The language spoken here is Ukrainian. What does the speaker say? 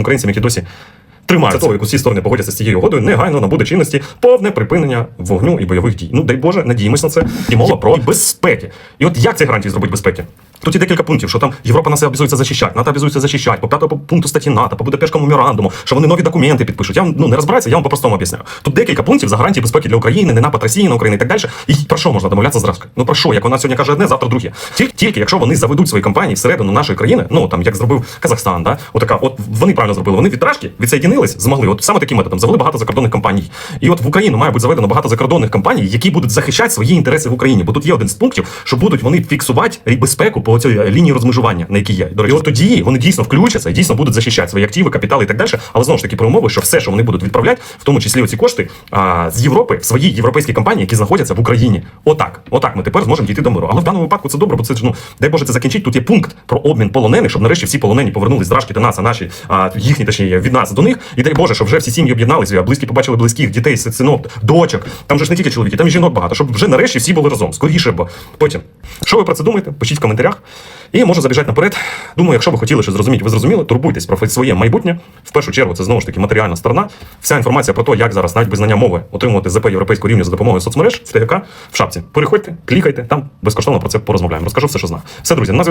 українцям, які досі тримаються того, як усі сторони погодяться з цією угодою, негайно набуде чинності повне припинення вогню і бойових дій. Ну дай Боже, надіємось на це. І мова про безпеки. І от як ці гарантії зробити безпеки? Тут є декілька пунктів, що там Європа нас обязується захищати, НАТО обязується захищати, по п'ятому пункту статті НАТО, по Будапештському меморандуму, що вони нові документи підпишуть. Я ну не розбираюся, я вам по-простому об'ясняю. Тут декілька пунктів за гарантії безпеки для України, не напад Росії на Україну і так далі. І про що можна домовлятися з? Ну про що? Як вона сьогодні каже одне, завтра друге. Тільки, тільки якщо вони заведуть свої компанії всередину нашої країни, ну там як зробив Казахстан, да, отака, от вони правильно зробили. Вони від Рашки відсоєдинились, змогли. От саме таким методом завели багато закордонних компаній. І от в Україну має бути заведено багато закордонних компаній, які будуть захищати свої інтереси в Україні. Бо тут є один з пунктів, що будуть вони фіксувати безпеку по цій лінії розмежування, на якій є. До речі, от тоді вони дійсно включаться і дійсно будуть захищати свої активи, капітали і так далі. Але знову ж таки про умови, що все, що вони будуть відправляти, в тому числі оці кошти а, з Європи в свої європейські компанії, які знаходяться в Україні. Отак, отак ми тепер зможемо дійти до миру. Але в даному випадку це добре, бо це ж ну дай Боже це закінчить. Тут є пункт про обмін полонених, щоб нарешті всі полонені повернулись з Рашки до нас, а наші а, їхні точніше від нас до них. І дай Боже, щоб вже всі сім'ї об'єдналися, близькі побачили близьких, дітей, синок, дочок. Там же ж не тільки чоловіки, там і жінок багато, щоб вже нарешті всі були разом. Скоріше, бо потім. Що ви про це думаєте? Пишіть в коментарях. І можу забіжати наперед. Думаю, якщо ви хотіли щось зрозуміти, ви зрозуміли, турбуйтесь про своє майбутнє. В першу чергу, це знову ж таки матеріальна сторона. Вся інформація про те, як зараз навіть без знання мови отримувати ЗП європейського рівня за допомогою соцмереж в ТГК в шапці. Переходьте, клікайте, там безкоштовно про це порозмовляємо. Розкажу все, що знаю. Все, друзі, на.